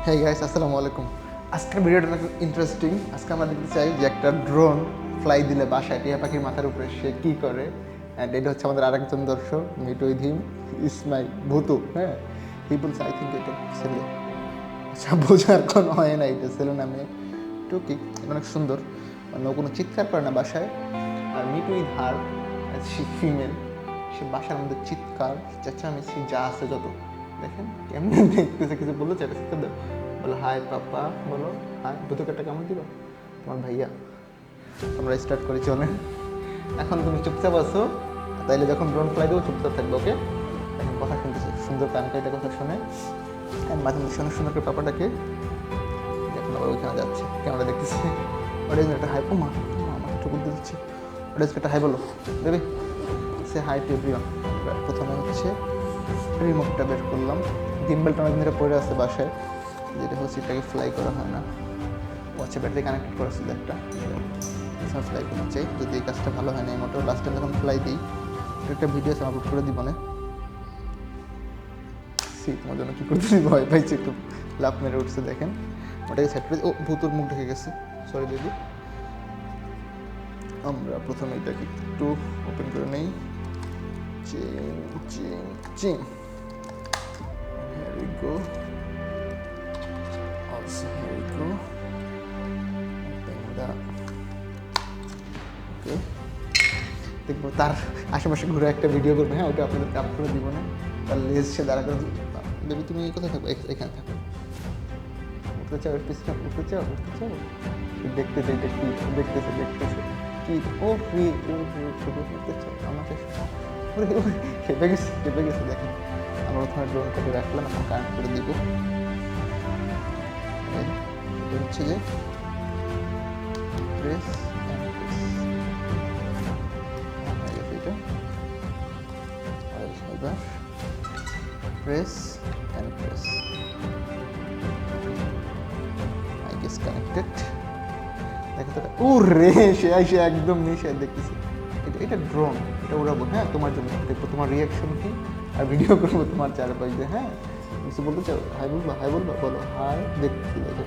হ্যাঁ গাইস আসসালামু আলাইকুম। আজকের ভিডিওটা খুব ইন্টারেস্টিং আজকে আমরা দেখতে চাই যে একটা ড্রোন ফ্লাই দিলে বাসায় টিয়া পাখির মাথার উপরে সে কী করে। অ্যান্ড এটা হচ্ছে আমাদের আরেকজন দর্শক মিট উইথ হিম ইসমাই ভুতু হ্যাঁ। হি বলছে আই থিঙ্ক এটা ছেলে। আচ্ছা বোঝার কোনো হয় না, এটা ছেলে নামে টুকি, অনেক সুন্দর। মানে ও কোনো চিৎকার করে না বাসায়। আর মিট উইথ হার সে ফিমেল সে বাসার মধ্যে চিৎকার, চেঁচামেচি, যা আছে যত। দেখেন কেমন দেখতেছে, কিছু বলল চেটা শিখতে দাও বলো হাই পাপা, বলো হাই ভূতকারটা কেমন দিল? তোমার ভাইয়া, আমরা স্টার্ট করি চলে এখন তুমি চুপচাপ আছো, তাইলে যখন ড্রোন ফ্লাই দেবো, চুপচাপ থাকবে ওকে এখন কথা শুনতেছে সুন্দর কান কাইটা কথা শুনে। মাঝে মাঝে সুন্দর সুন্দর করে পাপাটাকে এখন আবার ওইখানে যাচ্ছে, ক্যামেরা দেখতেছে। অডিয়েন্স একটা হাই ও মা আমার একটু বুদ্ধি দিচ্ছে। অডিয়েন্সকে একটা হাই বলো, দেবে? সে হাই টু এভরিওয়ান প্রথমে হচ্ছে রিমোটটা বের করলাম। গিম্বেলটা অনেক ধরে পড়ে আছে বাসায়। যেটা হচ্ছে এটাকে ফ্লাই করা হয় না। ওয়াচে ব্যাটারি কানেক্টেড করা ছিল একটা। ফ্লাই করতে চাই। যদি এই কাজটা ভালো হয় না, এই মোটর লাস্ট টাইম যখন ফ্লাই দিই, একটা ভিডিও আছে আপলোড করে দিব না? সি তোমার জন্য কী করতে ভয় পাইছি একটু। লাভ মেরে উঠছে, দেখেন। ওটাকে সেট করে ও, ভূতুর মুখ ঢেকে গেছে। সরি দিদি আমরা প্রথমে এটাকে একটু ওপেন করে নেই। চিং চিং চিং Here we go. Also, here we go. Open that. Okay. দেখব তার আশেপাশে ঘুরে একটা ভিডিও করবে হ্যাঁ ওটা আপনাদের কাপ করে দিব না তার লেজ সে দাঁড়া করে দেবী, তুমি কোথায় থাকো এখ- এখানে থাকো উঠতে চাও উঠতে চাও উঠতে চাও সে দেখতেছে এটা কি দেখতেছে দেখতেছে কি, ও ফ্রি উঠতে চাও আমাকে ওরে ওরে খেপে গেছে খেপে গেছে দেখেন আমরা ওখানে ড্রোনটাকে রাখলাম এখন কানেক্ট করে দিব এটা হচ্ছে যে press press and press I guess connected দেখো তো ও রে সে সে একদম নিচে দেখতেছি এটা ড্রোন এটা উড়াবো হ্যাঁ তোমার জন্য। দেখব তোমার রিয়াকশন কি, আর ভিডিও করব তোমার চারপাশে হ্যাঁ। কিছু বলতে চাও? হাই বলব হাই বলব, বলো। হাই দেখছি, দেখো।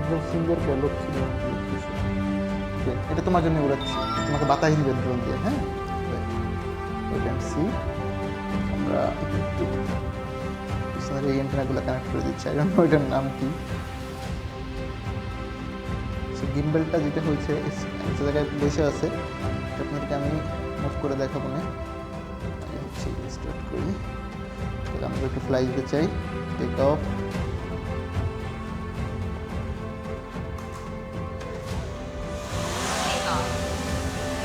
একদম সুন্দর দেখতেছি এটা তোমার জন্য উড়াচ্ছি। তোমাকে বাতাস দিবে ড্রোন দিয়ে হ্যাঁ। সি আমরা কানেক্ট করে দিচ্ছি। নাম কি। হয়েছে জায়গায় বসে আছে। আপনাদেরকে আমি মুভ করে দেখাবো স্টার্ট করি। আমরা একটু ফ্লাই দিতে চাই টেক অফ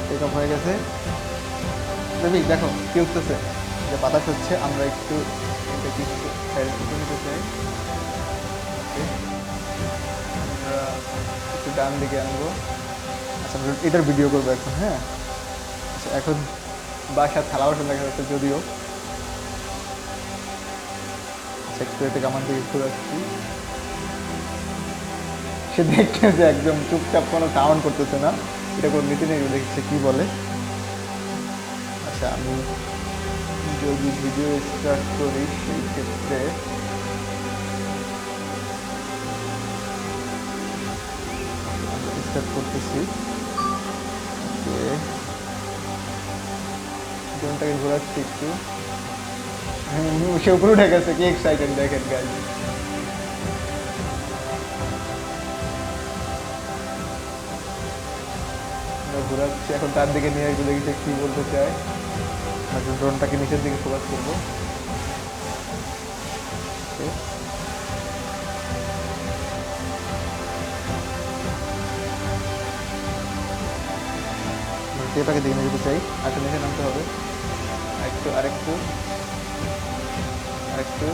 টেক অফ হয়ে গেছে। দেবী দেখো, কি উঠতেছে যে বাতাস হচ্ছে, আমরা একটু সাইডে একটু নিতে চাই। একটু ডান দিকে আনব। আচ্ছা এটার ভিডিও করব এখন হ্যাঁ? এখন বাসা থালা বাসন দেখা যাচ্ছে যদিও। একটু আমার দিকে ঘুরে আসছি। সে দেখতেছে একদম চুপচাপ কোনো সাউন্ড করতেছে না। এটা কোনো নীতি নেই দেখছে কি বলে। আচ্ছা আমি যদি ভিডিও স্টার্ট করি সেই ক্ষেত্রে স্টার্ট করতেছি। ওকে ড্রোনটাকে ঘোরাচ্ছি একটু। হ্যাঁ সে উপরে উঠে গেছে, কি এক্সাইটেড দেখেন আমরা ঘোরাচ্ছি, এখন তার দিকে নিয়ে একটু দেখি কী বলতে চায়। আচ্ছা ড্রোনটাকে নিচের দিকে ফোকাস করব. এটাকে দিয়ে নিতে চাই। আচ্ছা নিচে নামতে হবে। আরেকটু আরেকটু আরেকটু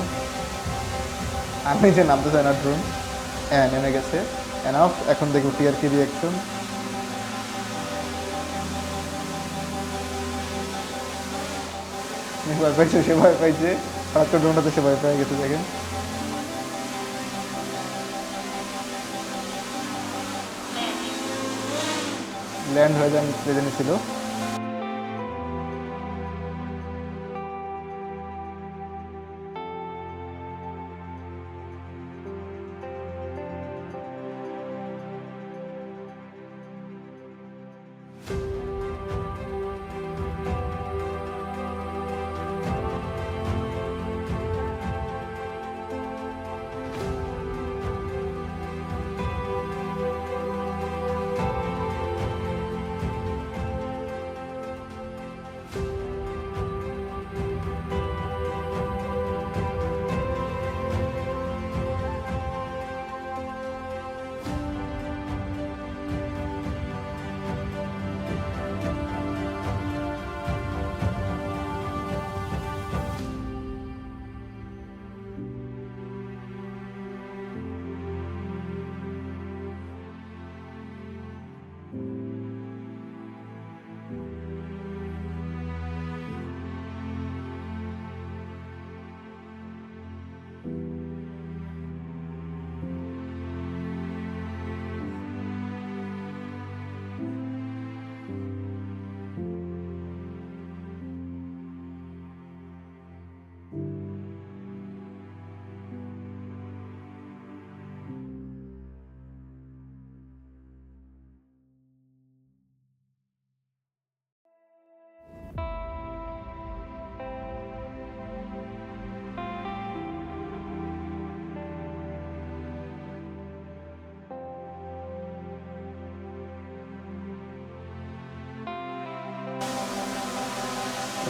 আর নিচে নামতে চায় না ড্রোন হ্যাঁ নেমে গেছে। এনাফ এখন দেখব রিয়াকশন ভয় পাইছে, সে ভয় পাইছে। ড্রোনটাতে সে ভয় পেয়ে গেছে, দেখেন। ল্যান্ড হয়ে যান ছিল।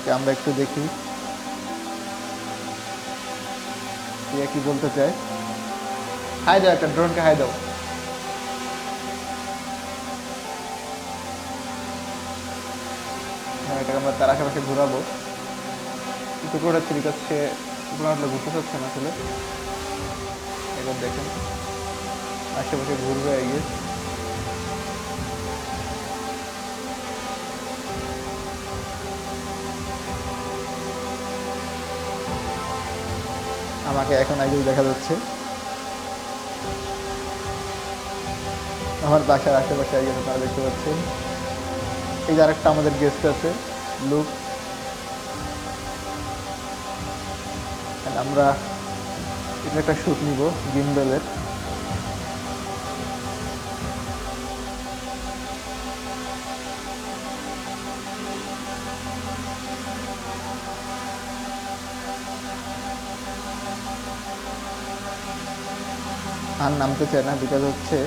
ওকে আমরা একটু দেখি। টিয়া কি বলতে চায়? হাই দাও একটা, ড্রোনকে হাই দাও। হ্যাঁ এটাকে আমরা তার আশেপাশে ঘোরাবো। কিন্তু করে উপরে ঘুরতে চাচ্ছে না আসলে। এবার দেখেন, আশেপাশে ঘুরবে আমাকে এখন আগেই দেখা যাচ্ছে। আমার বাসার আশেপাশে আগে আপনারা দেখতে পাচ্ছেন। এই যে আরেকটা আমাদের গেস্ট আছে, লুক। আমরা এটা একটা শ্যুট নিব গিম্বেলের আর নামতে চায় না বিকজ হচ্ছে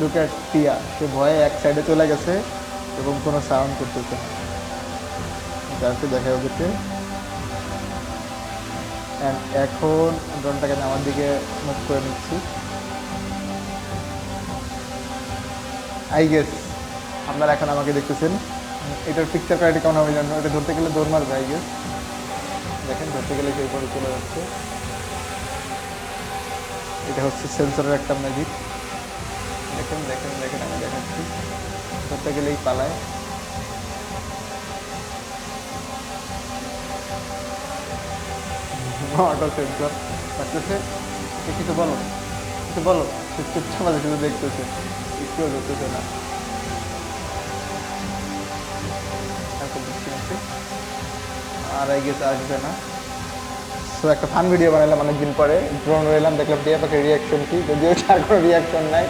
Look at টিয়া সে ভয়ে এক সাইডে চলে গেছে এবং কোনো সাউন্ড করতেছে না। যাকে দেখা ওদেরকে। এখন ড্রোনটাকে আমি আমার দিকে মুভ করে নিচ্ছি। আই গেস আপনারা এখন আমাকে দেখতেছেন। এটার পিকচার কোয়ালিটি কেমন হবে জানো? এটা ধরতে গেলে দৌড় মারবে আই গেস দেখেন, ধরতে গেলে সেই পরে চলে যাচ্ছে। এটা হচ্ছে সেন্সরের একটা ম্যাজিক দেখেন দেখেন দেখেন, আমি দেখাচ্ছি। ধরতে গেলেই পালায়। অটো সেন্সর কিছু বলো কিছু বলো। চুপচাপ শুধু দেখতেছে। একটুও ধরতেছে না। আর আই গেছে আসবে না। সো একটা ফান ভিডিও বানালাম অনেকদিন পরে। ড্রোন রইলাম, দেখলাম টিয়া পাখির রিয়াকশন কি। যদিও তার কোনো রিয়াকশন নাই।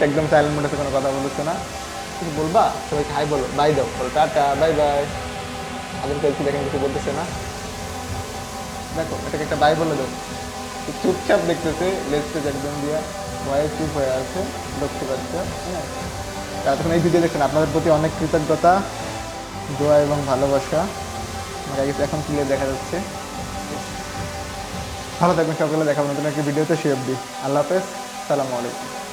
একদম সাইলেন্ট মোডে কোনো কথা বলছে না। কিছু বলবা? সবাইকে হাই বলো। বাই দাও। বলো, টাটা বাই বাই আদিম পেয়েছি দেখেন, কিছু বলতেছে না? দেখো, এটাকে একটা বাই বলে দাও। চুপচাপ দেখতেছে লেজটেজ একদম দিয়া। ভয়ে চুপ হয়ে আছে লক্ষ্য পাচ্ছে। হ্যাঁ। এতক্ষণ এই ভিডিও দেখছেন আপনাদের প্রতি অনেক কৃতজ্ঞতা, দোয়া এবং ভালোবাসা। আমার আগে এখন ক্লিয়ার দেখা যাচ্ছে। ভালো থাকবেন সকলে। দেখাবো নতুন একটি ভিডিওতে সে অব্দি আল্লাহ হাফেজ। সালামু আলাইকুম।